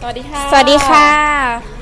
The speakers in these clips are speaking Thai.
สวัสดีค่ะ สวัสดีค่ะ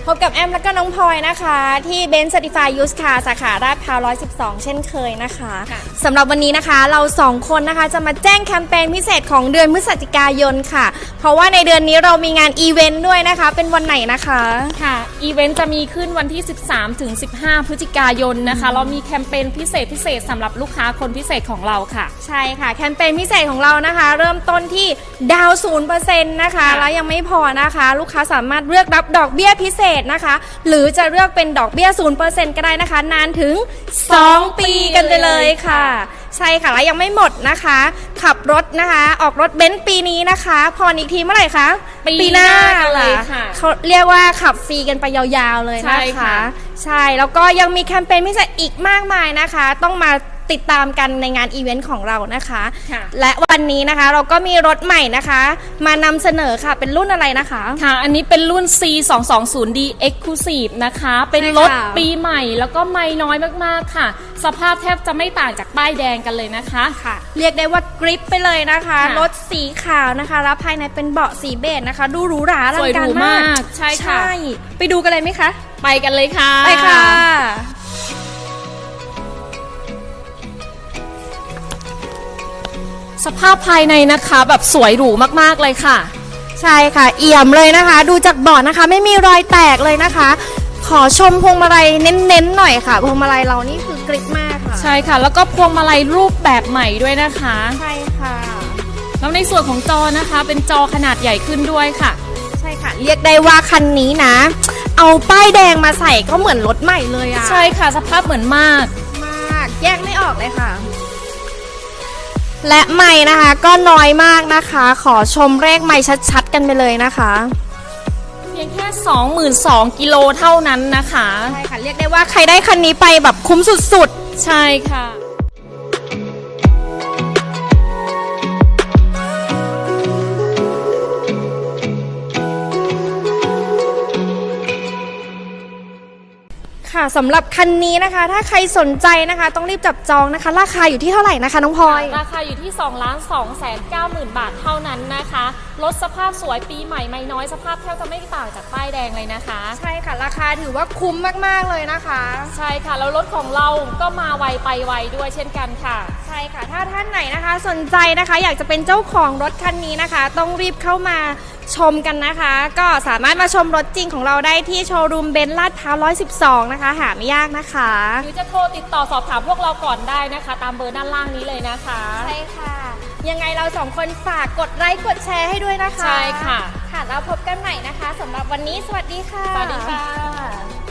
พบกับแอมและก็น้องพลอยนะคะ ที่เบนซ์ Certified Used Car สาขาราดพร้าว112 เช่นเคยนะคะค่ะ สำหรับวันนี้นะคะเราสองคนนะคะจะมาแจ้งแคมเปญพิเศษของเดือนพฤศจิกายนค่ะ เพราะว่าในเดือนนี้เรามีงานอีเวนต์ด้วยนะคะ เป็นวันไหนนะคะ ค่ะ อีเวนต์จะมีขึ้นวันที่ 13 ถึง 15 พฤศจิกายนนะคะ เรามีแคมเปญพิเศษพิเศษสำหรับลูกค้าคนพิเศษของเราค่ะ ใช่ค่ะ แคมเปญพิเศษของเรานะคะ เริ่มต้นที่ดาวศูนย์เปอร์เซ็นต์นะคะ แล้วยังไม่พอนะคะ ลูกค้าสามารถเลือกรับดอกเบี้ยพิเศษนะคะ หรือจะเลือกเป็นดอกเบี้ยศูนย์เปอร์เซ็นต์ก็ได้นะคะ นานถึง 2 ปีกันไปเลยค่ะ ใช่ค่ะ แล้วยังไม่หมดนะคะ ขับรถนะคะ ออกรถเบนซ์ปีนี้นะคะผ่อนอีกทีเมื่อไหร่คะปีหน้ากันเลยค่ะ เขาเรียกว่าขับฟรีกันไปยาวๆเลยใช่นะคะค่ะใช่แล้วก็ยังมีแคมเปญพิเศษอีกมากมายนะคะ ต้องมา ติดตามกันในงานอีเวนต์ของเรานะคะ ค่ะ และวันนี้นะคะเราก็มีรถใหม่นะคะ มานำเสนอค่ะเป็นรุ่นอะไรนะคะ ค่ะ อันนี้เป็นรุ่น C 2 2 0 D Exclusive นะคะ เป็นรถใช่ค่ะ ปีใหม่แล้วก็ไม่น้อยมากๆค่ะ สภาพแทบจะไม่ต่างจากป้ายแดงกันเลยนะคะ ค่ะ เรียกได้ว่ากริปไปเลยนะคะ ค่ะ รถสีขาวนะคะ แล้วภายในเป็นเบาะสีเบจนะคะ ดูหรูหราอลัสงวยหการรูมามาก กใช่ค่ะ ไปดูกันเลยไหมคะ ไปกันเลยค่ะ ไปค่ะ สภาพภายในนะคะแบบสวยหรูมากๆเลยค่ะ ใช่ค่ะ เอี่ยมเลยนะคะ ดูจากเบาะนะคะ ไม่มีรอยแตกเลยนะคะ ขอชมพวงมาลัยเน้นๆหน่อยค่ะ พวงมาลัยเรานี่คือกริปมากค่ะ ใช่ค่ะ แล้วก็พวงมาลัยรูปแบบใหม่ด้วยนะคะ ใช่ค่ะ แล้วในส่วนของจอนะคะ เป็นจอขนาดใหญ่ขึ้นด้วยค่ะ ใช่ค่ะ เรียกได้ว่าคันนี้นะ เอาป้ายแดงมาใส่ก็เหมือนรถใหม่เลยอะใช่ค่ะ สภาพเหมือนมาก มาก แยกไม่ออกเลยค่ะ และใหม่นะคะก็น้อยมากนะคะ ขอชมเลขใหม่ชัดๆ กันไปเลยนะคะ เพียงแค่ 22,000กิโลเท่านั้นนะคะ ใช่ค่ะ เรียกได้ว่าใครได้คันนี้ไปแบบคุ้มสุดใช่ค่ะๆค่ะ สำหรับคันนี้นะคะ ถ้าใครสนใจนะคะ ต้องรีบจับจองนะคะ ราคาอยู่ที่เท่าไหร่นะคะน้องพลอย ราคาอยู่ที่2ล้าน2แสน9หมื่นบาทเท่านั้นนะคะรถสภาพสวยปีใหม่ไม่น้อยสภาพแทบจะไม่ต่างจากป้ายแดงเลยนะคะ ใช่ค่ะ ราคาถือว่าคุ้มมากๆเลยนะคะ ใช่ค่ะ แล้วรถของเราก็มาไวไปไวด้วยเช่นกันค่ะ ใช่ค่ะ ถ้าท่านไหนนะคะ สนใจนะคะ อยากจะเป็นเจ้าของรถคันนี้นะคะ ต้องรีบเข้ามา ชมกันนะคะ ก็สามารถมาชมรถจริงของเราได้ที่โชว์รูมเบนซ์ลาดพร้าว112 นะคะ หาไม่ยากนะคะ หรือจะโทรติดต่อสอบถามพวกเราก่อนได้นะคะ ตามเบอร์ด้านล่างนี้เลยนะคะ ใช่ค่ะ ยังไงเราสองคนฝากกดไลค์กดแชร์ให้ด้วยนะคะ ใช่ค่ะ ค่ะแล้วพบกันใหม่นะคะสำหรับวันนี้สวัสดีค่ะ สวัสดีค่ะ